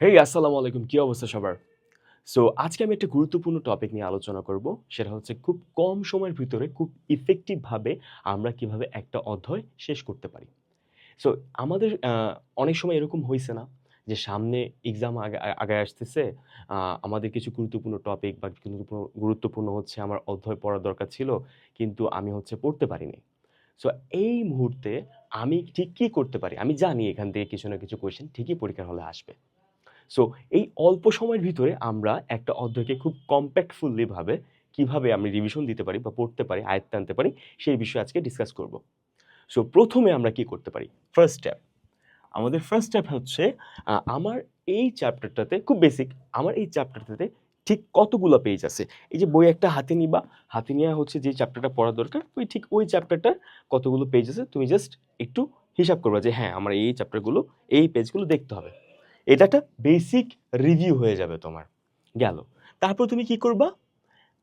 হেই আসসালামু আলাইকুম কি অবস্থা সবার? সো আজকে আমি একটা গুরুত্বপূর্ণ টপিক নিয়ে আলোচনা করব, সেটা হচ্ছে খুব কম সময়ের ভিতরে খুব ইফেক্টিভভাবে আমরা কীভাবে একটা অধ্যায় শেষ করতে পারি। সো আমাদের অনেক সময় এরকম হয়েছে না যে সামনে এক্সাম আগে আগে আসতেছে আমাদের কিছু গুরুত্বপূর্ণ টপিক বা গুরুত্বপূর্ণ গুরুত্বপূর্ণ হচ্ছে আমার অধ্যায় পড়ার দরকার ছিল, কিন্তু আমি হচ্ছে পড়তে পারিনি। সো এই মুহূর্তে আমি ঠিক কী করতে পারি? আমি জানি এখান থেকে কিছু না কিছু কোয়েশ্চেন ঠিকই পরীক্ষার হলে আসবে। সো এই অল্প সময়ের ভিতরে আমরা একটা অধ্যায়কে খুব কম্প্যাক্টফুল্লি ভাবে কীভাবে আমি রিভিশন দিতে পারি বা পড়তে পারি, আয়ত্তে আনতে পারি, সেই বিষয়ে আজকে ডিসকাস করব। সো প্রথমে আমরা কি করতে পারি? ফার্স্ট স্টেপ আমাদের ফার্স্ট স্টেপ হচ্ছে আমার এই চ্যাপ্টারটাতে খুব বেসিক আমার এই চ্যাপ্টারটাতে ঠিক কতগুলো পেজ আছে? এই যে বই একটা হাতে নিবা, হাতে নেওয়া হচ্ছে যে চ্যাপ্টারটা পড়া দরকার ওই ঠিক ওই চ্যাপ্টারটার কতগুলো পেজ আছে, তুমি জাস্ট একটু হিসাব করবা যে হ্যাঁ আমার এই চ্যাপ্টারগুলো এই পেজগুলো দেখতে হবে। এটা একটা বেসিক রিভিউ হয়ে যাবে তোমার। গেল। তারপর তুমি কি করবা?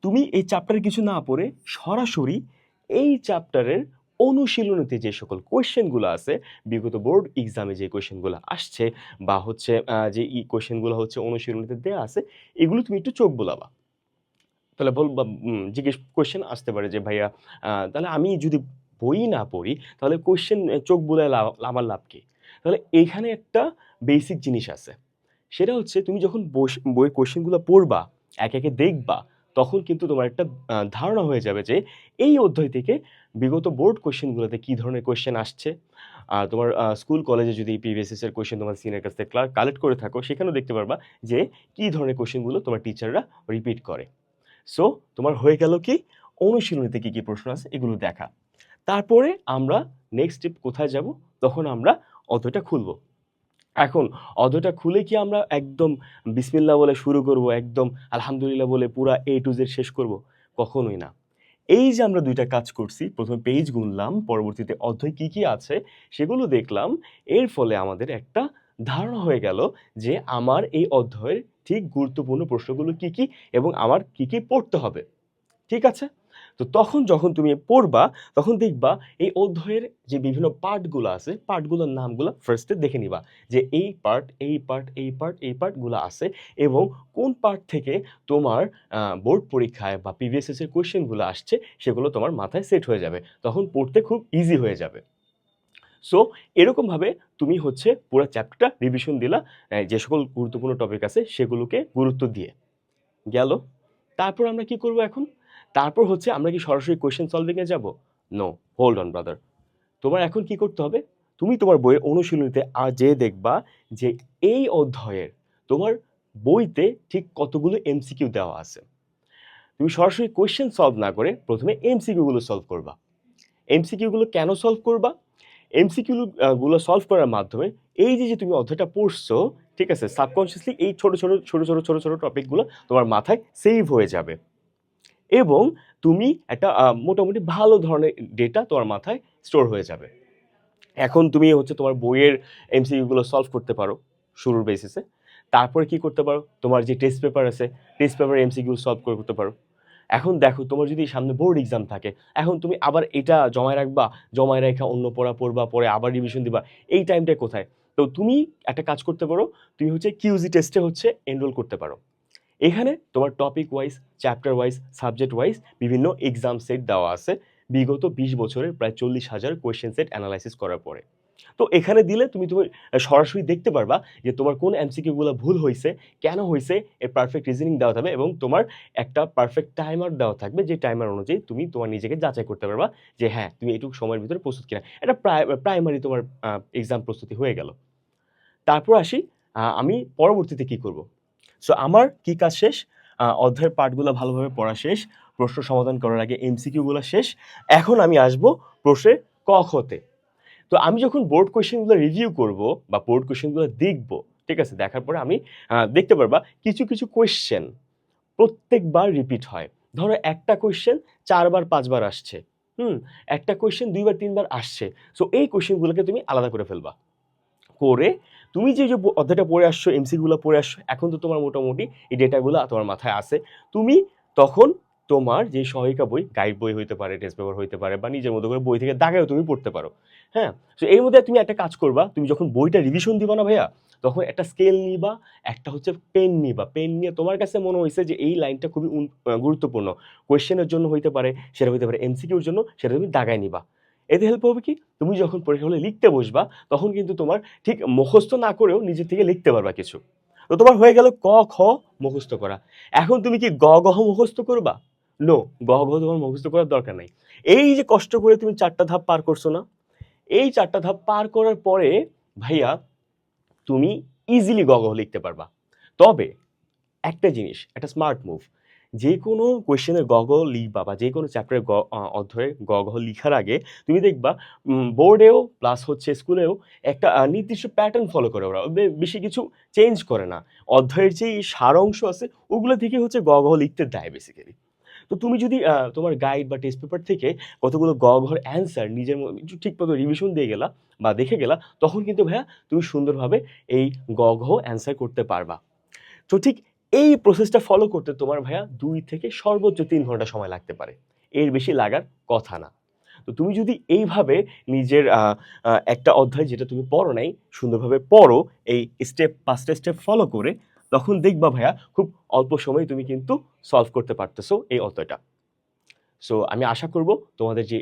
তুমি এই চ্যাপ্টারে কিছু না পড়ে সরাসরি এই চ্যাপ্টারের অনুশীলনীতে যে সকল কোয়েশ্চেনগুলো আছে, বিগত বোর্ড এক্সামে যে কোয়েশ্চেনগুলো আসছে বা হচ্ছে যে ই কোয়েশ্চেনগুলো হচ্ছে অনুশীলনীতে দেওয়া আছে, এগুলো তুমি একটু চোখ বোলাবা। তাহলে বল জিজ্ঞেস কোয়েশ্চেন আসতে পারে যে, ভাইয়া তাহলে আমি যদি বই না পড়ি, তাহলে কোয়েশ্চেন চোখ বোলায় লাভ আমার লাভ কি? তাহলে এইখানে একটা বেসিক জিনিস আছে। সেটা হচ্ছে তুমি যখন বইয়ের কোয়েশ্চেনগুলো পড়বা, এক একে দেখবা, তখন কিন্তু তোমার একটা ধারণা হয়ে যাবে যে এই অধ্যায় থেকে বিগত বোর্ড কোশ্চেনগুলোতে কী ধরনের কোয়েশ্চেন আসছে। আর তোমার স্কুল কলেজে যদি এর কোয়েশ্চেন তোমার সিনিয়র কাছ থেকে কালেক্ট করে থাকো, সেখানেও দেখতে পারবা যে কী ধরনের কোয়েশ্চেনগুলো তোমার টিচাররা রিপিট করে। সো তোমার হয়ে গেল কি? অনুশীলনীতে কী কী প্রশ্ন আছে, এগুলো দেখা। তারপরে আমরা নেক্সট স্টেপ কোথায় যাব? তখন আমরা অধ্যায়টা খুলব। এখন অধ্যায়টা খুলে কি আমরা একদম বিসমিল্লা বলে শুরু করব, একদম আলহামদুলিল্লাহ বলে পুরা এ টু জেড শেষ করব? কখনোই না। এই যে আমরা দুইটা কাজ করছি, প্রথমে পেজ গুনলাম, পরবর্তীতে অধ্যায় কি কি আছে সেগুলো দেখলাম, এর ফলে আমাদের একটা ধারণা হয়ে গেল যে আমার এই অধ্যায়ের ঠিক গুরুত্বপূর্ণ প্রশ্নগুলো কি কি এবং আমার কি কি পড়তে হবে। ঠিক আছে? তো তখন যখন তুমি পড়বা, তখন দেখবা এই অধ্যায়ের যে বিভিন্ন পার্টগুলো আছে পার্টগুলোর নামগুলো ফার্স্টে দেখে নিবা যে এই পার্ট এই পার্ট এই পার্ট এই পার্টগুলো আছে এবং কোন পার্ট থেকে তোমার বোর্ড পরীক্ষায় বা পিভিএসএস এর কোয়েশ্চেনগুলো আসছে, সেগুলো তোমার মাথায় সেট হয়ে যাবে। তখন পড়তে খুব ইজি হয়ে যাবে। সো এরকমভাবে তুমি হচ্ছে পুরো চ্যাপ্টারটা রিভিশন দিলা যে সকল গুরুত্বপূর্ণ টপিক আছে সেগুলোকে গুরুত্ব দিয়ে। গেল? তারপর আমরা কি করব এখন? তারপর হচ্ছে আমরা কি সরাসরি কোয়েশ্চেন সলভিংয়ে যাব? নো হোল্ড অন ব্রাদার তোমার এখন কি করতে হবে? তুমি তোমার বইয়ের অনুশীলনীতে আর যে দেখবা যে এই অধ্যায়ের তোমার বইতে ঠিক কতগুলো এমসিকিউ দেওয়া আছে। তুমি সরাসরি কোয়েশ্চেন সলভ না করে প্রথমে এমসিকিউগুলো সলভ করবা। এমসিকিউগুলো কেন সলভ করবা? এমসিকিউ গুলো সলভ করার মাধ্যমে এই যে যে তুমি অধ্যায়টা পড়ছো, ঠিক আছে সাবকনশিয়াসলি এই ছোট ছোট ছোট ছোট ছোট ছোট টপিকগুলো তোমার মাথায় সেভ হয়ে যাবে। এবং তুমি একটা মোটামুটি ভালো ধরনের ডেটা তোমার মাথায় স্টোর হয়ে যাবে। এখন তুমি হচ্ছে তোমার বইয়ের এমসিকিউগুলো সলভ করতে পারো শুরুর বেসিসে তারপরে কি করতে পারো? তোমার যে টেস্ট পেপার আছে টেস্ট পেপার এমসিকিউ সলভ করে করতে পারো। এখন দেখো তোমার যদি সামনে বোর্ড এক্সাম থাকে, এখন তুমি আবার এটা জমায় রাখবা, জমায় রেখা অন্য পড়া পড়বা, পরে আবার রিভিশন দিবা, এই টাইমটা কোথায়? তো তুমি একটা কাজ করতে পারো, তুমি হচ্ছে কিউজি টেস্টে হচ্ছে এনরোল করতে পারো। এখানে তোমার topic wise chapter wise subject wise বিভিন্ন এক্সাম সেট দেওয়া আছে। বিগত বিশ বছরের প্রায় চল্লিশ হাজার কোয়েশ্চেন সেট অ্যানালাইসিস করার পরে। তো এখানে দিলে তুমি তুমি সরাসরি দেখতে পারবা যে তোমার কোন এমসিকিউগুলো ভুল হয়েছে কেন হয়েছে এর পারফেক্ট রিজনিং দেওয়া থাকবে এবং তোমার একটা পারফেক্ট টাইমার দেওয়া থাকবে যে টাইমার অনুযায়ী তুমি তোমার নিজেকে যাচাই করতে পারবা যে হ্যাঁ তুমি এটুকু সময়ের ভিতরে প্রস্তুত কিনা। এটা প্রায় প্রাইমারি তোমার এক্সাম প্রস্তুতি হয়ে গেল। তারপর আসি আমি পরবর্তীতে কি করব? সো আমার কি কাজ শেষ? অধ্যায়ের পাঠগুলো ভালোভাবে পড়া শেষ, প্রশ্ন সমাধান করার আগে এমসিকিউগুলো শেষ। এখন আমি আসব প্রশ্নের ক খতে তো। আমি যখন বোর্ড কোয়েশ্চেনগুলো রিভিউ করব বা বোর্ড কোয়েশ্চেনগুলো দেখব, ঠিক আছে, দেখার পরে আমি দেখতে পারবা কিছু কিছু কোয়েশ্চেন প্রত্যেকবার রিপিট হয়। ধরো একটা কোয়েশ্চেন চারবার, পাঁচবার আসছে। হুম, একটা কোয়েশ্চেন দুইবার, তিনবার আসছে। সো এই কোয়েশ্চেনগুলোকে তুমি আলাদা করে ফেলবা। করে তুমি যে যে অধ্যায়টা পড়ে আসছো এমসিগুলো পড়ে আসছো, এখন তো তোমার মোটামুটি এই ডেটাগুলো তোমার মাথায় আছে। তুমি তখন তোমার যে সহায়িকা বই গাইড বই হইতে পারে টেস্ট পেপার হইতে পারে বা নিজের মতো করে বই থেকে দাগায়ও তুমি পড়তে পারো। হ্যাঁ? তো এর মধ্যে তুমি একটা কাজ করবা, তুমি যখন বইটা রিভিশন দিবা না ভাইয়া, তখন একটা স্কেল নিবা, একটা হচ্ছে পেন নিবা। পেন নিয়ে তোমার কাছে মনে হয়েছে যে, এই লাইনটা খুবই গুরুত্বপূর্ণ। কোয়েশ্চেনের জন্য হইতে পারে, সেটা হইতে পারে এমসিকিউর জন্য, সেটা তুমি দাগায় নিবা। এতে হেল্প হবে কি? তুমি যখন পরীক্ষা হলে লিখতে বসবা, তখন কিন্তু তোমার ঠিক মুখস্থ না করেও নিজে থেকে লিখতে পারবা কিছু। তো তোমার হয়ে গেল ক, খ মুখস্থ করা। এখন তুমি কি গ গহ মুখস্থ করবা? নো গ ঘ তোমার মুখস্থ করার দরকার নাই। এই যে কষ্ট করে তুমি চারটা ধাপ পার করছ না, এই চারটা ধাপ পার করার পরে ভাইয়া, তুমি ইজিলি গ ঘ লিখতে পারবা। তবে একটা জিনিস, একটা স্মার্ট মুভ যে কোনো কোয়েশ্চেনের গ ঘ লিখবা বা যে কোনো চ্যাপ্টারের গ আহ, অধ্যায়ে গ লিখার আগে তুমি দেখবা বোর্ডেও প্লাস হচ্ছে স্কুলেও একটা নির্দিষ্ট প্যাটার্ন ফলো করে ওরা। বেশি কিছু চেঞ্জ করে না। অধ্যায়ের যে সার অংশ আছে ওগুলো থেকে হচ্ছে গ ঘ লিখতে দেয় বেসিক্যালি তো তুমি যদি তোমার গাইড বা টেস্ট পেপার থেকে কতগুলো গ ঘর অ্যান্সার নিজের ঠিক মতো রিভিশন দিয়ে গেলা বা দেখে গেলা তখন কিন্তু ভাইয়া তুমি সুন্দরভাবে এই গ ঘ অ্যান্সার করতে পারবা। তো ঠিক এই প্রসেসটা ফলো করতে তোমার ভাইয়া দুই থেকে সর্বোচ্চ তিন ঘণ্টা সময় লাগতে পারে। এর বেশি লাগার কথা না। তো তুমি যদি এইভাবে নিজের একটা অধ্যায় যেটা তুমি পড়ো নাই, সুন্দরভাবে পড়ো, এই স্টেপ পাঁচটা স্টেপ ফলো করে, তখন দেখবা ভাইয়া খুব অল্প সময়ে তুমি কিন্তু সলভ করতে পারতেছো এই অধ্যায়টা। সো আমি আশা করব তোমাদের যে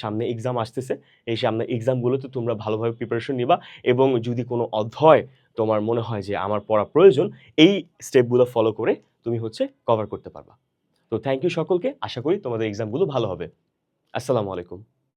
সামনে এক্সাম আসতেছে, এই সামনে এক্সামগুলোতে তোমরা ভালোভাবে প্রিপারেশন নিবা এবং যদি কোনো অধ্যয় তোমার মনে হয় যে আমার পড়া প্রয়োজন, এই স্টেপগুলো ফলো করে তুমি হচ্ছে কভার করতে পারবা। তো থ্যাংক ইউ সকলকে, আশা করি তোমাদের এক্সামগুলো ভালো হবে। আসসালামু আলাইকুম।